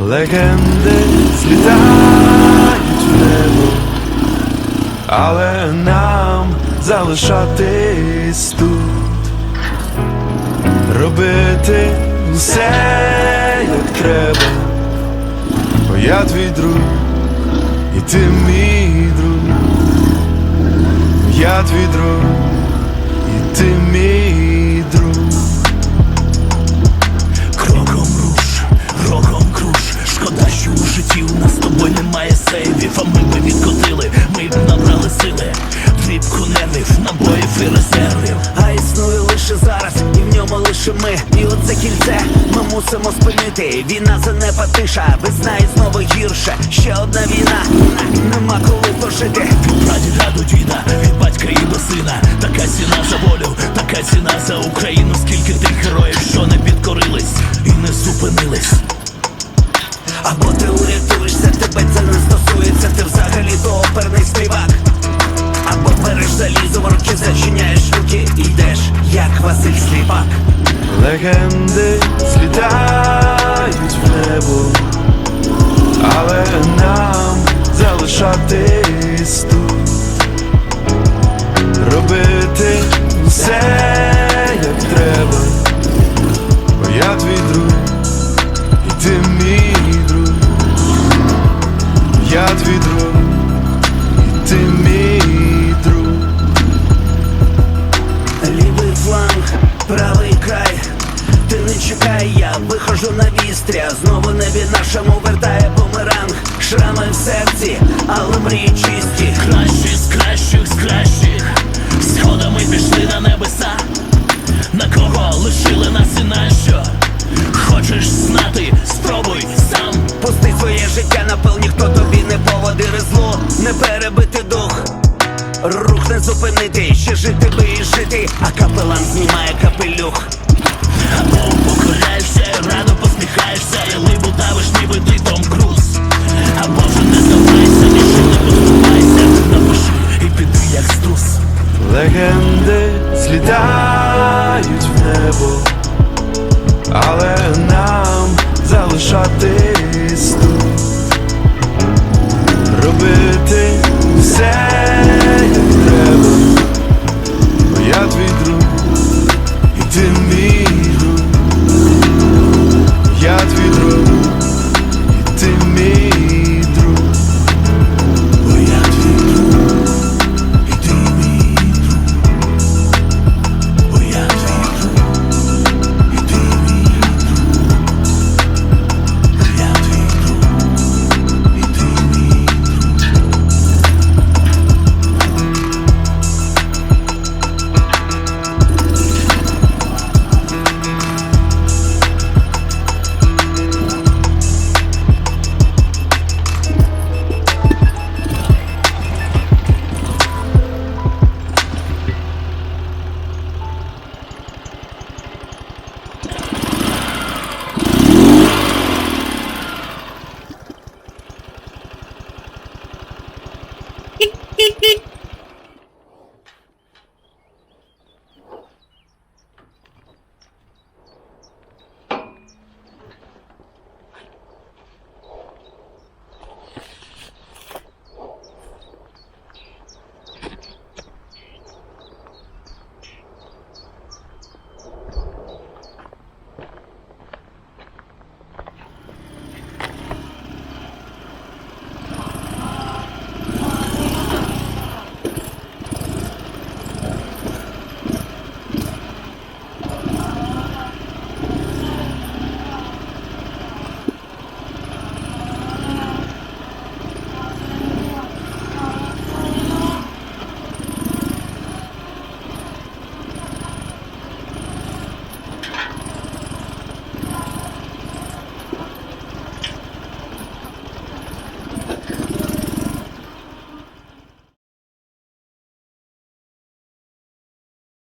Легенди злітають в небо, але нам залишатись тут, робити все, як треба. Бо я твій друг, і ти мій друг, я твій друг, і ти мій лише ми. І от це кільце ми мусимо спинити. Війна занепатиша, весна і знову гірше. Ще одна війна, нема коли пожити. Прадіда до діда, від батька і до сина. Така ціна за волю, така ціна за Україну. Скільки тих героїв, що не підкорились і не зупинились. Або ти урятуєшся, тебе це не стосується, ти взагалі то оперний співак. Або береш залізо, в руки зачиняєш руки і йдеш, як Василь Сліпак. Легенди злітають в небо, але нам залишатись тут, робити все, на вістря. Знову небі нашому вертає бумеранг. Шрами в серці, але мрії чисті. Кращі з кращих з кращих. Сходами пішли на небеса. На кого лишили нас і на що? Хочеш знати, спробуй сам. Пусти своє життя на пил, ніхто тобі не поводи зло, не перебити дух. Рух не зупинити, ще жити би і жити, а капелан знімає капелюх. залишатись тут робити все як треба.